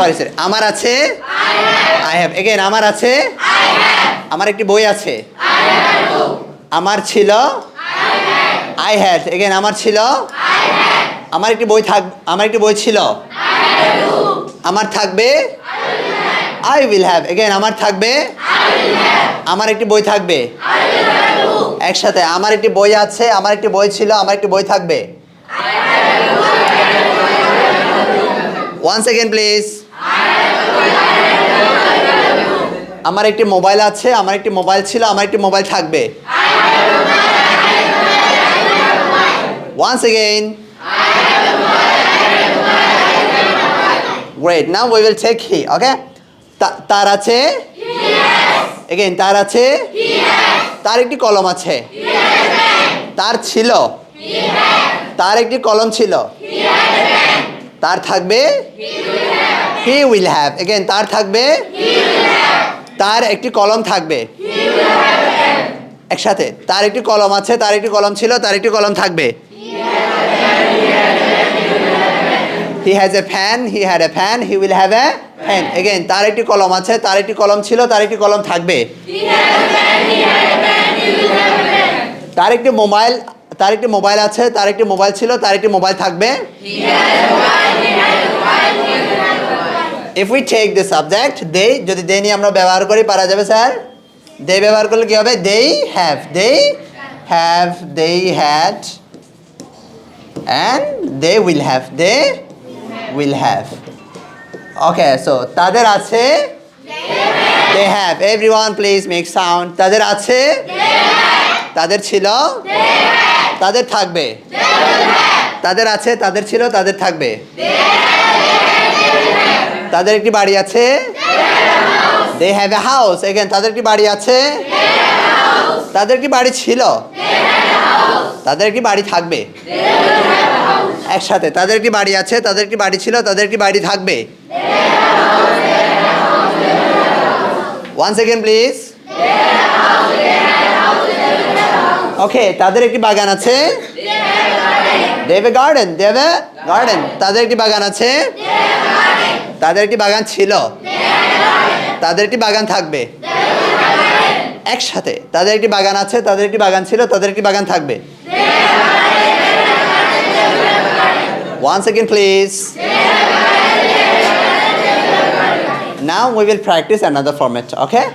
Sorry sorry. আমার আছে? I have again আমার আছে? আমার একটি বই আছে? আমার ছিল? আই হ্যাড এগেন আমার ছিল? আমার একটি বই থাক আমার একটি বই ছিল? আমার থাকবে? আই উইল হ্যাভ এগেন আমার থাকবে? আমার একটি বই থাকবে? একসাথে, আমার একটি বই আছে, আমার একটি বই ছিল, আমার একটি বই থাকবে? ওয়ান সেকেন্ড প্লিজ আমার একটি মোবাইল আছে, আমার একটি মোবাইল ছিল, আমার একটি মোবাইল থাকবে। Once again. Great. Now we will take he. Okay? তার আছে? এগেন তার আছে? তার একটি কলম আছে? তার ছিল? তার একটি কলম ছিল? তার থাকবে? হি উইল হ্যাভ এগেন তার থাকবে? তার একটি কলম থাকবে একসাথে তার একটি কলম আছে তার একটি কলম ছিল তার একটি কলম থাকবে he has a fan he had a fan he will have a fan again তার একটি কলম আছে তার একটি কলম ছিল তার একটি কলম থাকবে তার একটি মোবাইল তার একটি মোবাইল আছে তার একটি মোবাইল ছিল তার একটি মোবাইল থাকবে if we take the subject they যদি দে নিয়ে আমরা ব্যবহার করি, পারা যাবে, স্যার? দে ব্যবহার করলে কি হবে? They have they have they had and they will have they will have okay so তাদের আছে? They have everyone please make sound তাদের আছে? তাদের ছিল? তাদের থাকবে? তাদের আছে, তাদের ছিল, তাদের থাকবে? তাদের একটি বাড়ি আছে? They have a house again তাদের একটি বাড়ি আছে? তাদের কি বাড়ি ছিল? তাদের কি বাড়ি থাকবে? একসাথে। তাদের কি বাড়ি আছে? তাদের কি বাড়ি ছিল? তাদের কি বাড়ি থাকবে? ওয়ান সেকেন্ড প্লিজ ওকে তাদের একটি বাগান আছে? দেবে গার্ডেন দেবে গার্ডেন তাদের একটি বাগান আছে? তাদের একটি বাগান ছিল? তাদের একটি বাগান থাকবে? একসাথে। তাদের একটি বাগান আছে? তাদের একটি বাগান ছিল? তাদের একটি বাগান থাকবে? One second please Now we will practice another format, okay?